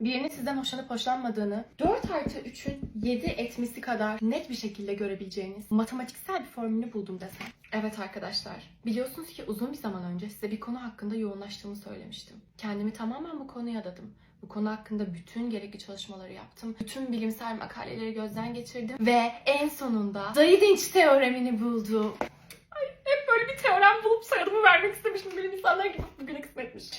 Birinin sizden hoşlanıp hoşlanmadığını 4 artı 3'ün 7 etmesi kadar net bir şekilde görebileceğiniz matematiksel bir formülünü buldum desem. Evet arkadaşlar, biliyorsunuz ki uzun bir zaman önce size bir konu hakkında yoğunlaştığımı söylemiştim. Kendimi tamamen bu konuya adadım. Bu konu hakkında bütün gerekli çalışmaları yaptım. Bütün bilimsel makaleleri gözden geçirdim. Ve en sonunda Dayı-Dinç teoremini buldum. Ay, hep böyle bir teorem bulup soyadımı vermek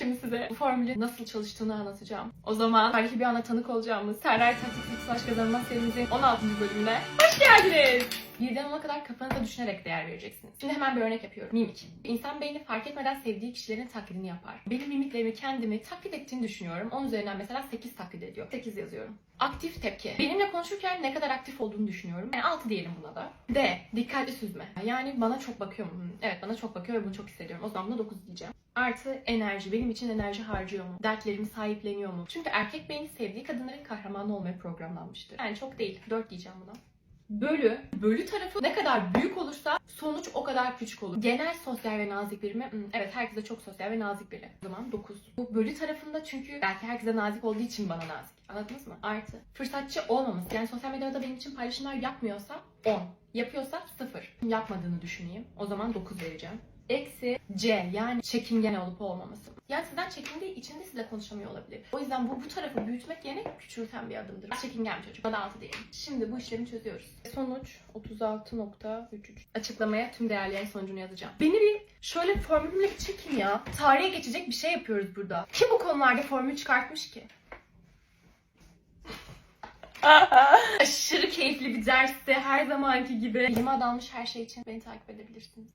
Şimdi size bu formülün nasıl çalıştığını anlatacağım. O zaman tarihi bir ana tanık olacağımız Server Taktik Slash Kazanma serimizin 16. bölümüne hoş geldiniz. Birden ona kadar kafanıza düşünerek değer vereceksiniz. Şimdi hemen bir örnek yapıyorum. Mimik. İnsan beyni fark etmeden sevdiği kişilerin taklidini yapar. Benim mimiklerimi kendimi taklit ettiğini düşünüyorum. Onun üzerinden mesela 8 taklit ediyor. 8 yazıyorum. Aktif tepki. Benimle konuşurken ne kadar aktif olduğunu düşünüyorum. Yani 6 diyelim buna da. D. Dikkatli süzme. Yani bana çok bakıyor Evet bana çok bakıyor ve bunu çok hissediyorum. O zaman buna 9 diyeceğim. Artı enerji. Benim için enerji harcıyor mu? Dertlerimi sahipleniyor mu? Çünkü erkek beyni sevdiği kadınların kahramanı olmaya programlanmıştır. Yani çok değil. 4 diyeceğim buna bölü, bölü tarafı ne kadar büyük olursa sonuç o kadar küçük olur. Genel sosyal ve nazik biri mi? Hmm, evet herkese çok sosyal ve nazik biri. O zaman 9. Bu bölü tarafında çünkü belki herkese nazik olduğu için bana nazik. Anladınız mı? Artı. Fırsatçı olmaması. Yani sosyal medyada benim için paylaşımlar yapmıyorsa 10. Yapıyorsa 0. Yapmadığını düşüneyim. O zaman 9 vereceğim. Eksi C yani çekingen olup olmaması. Yani sizden çekindiği için de sizle konuşamıyor olabilir. O yüzden bu, bu tarafı büyütmek yerine küçülten bir adımdır. Çekingen bir çocuk. Bana 6 diyelim. Şimdi bu işlemi çözüyoruz. Sonuç 36.33. Açıklamaya tüm değerlerin sonucunu yazacağım. Beni bir şöyle formülümle bir çekin ya. Tarihe geçecek bir şey yapıyoruz burada. Kim bu konularda formül çıkartmış ki? Aşırı keyifli bir derste her zamanki gibi. Bilime adanmış her şey için beni takip edebilirsiniz.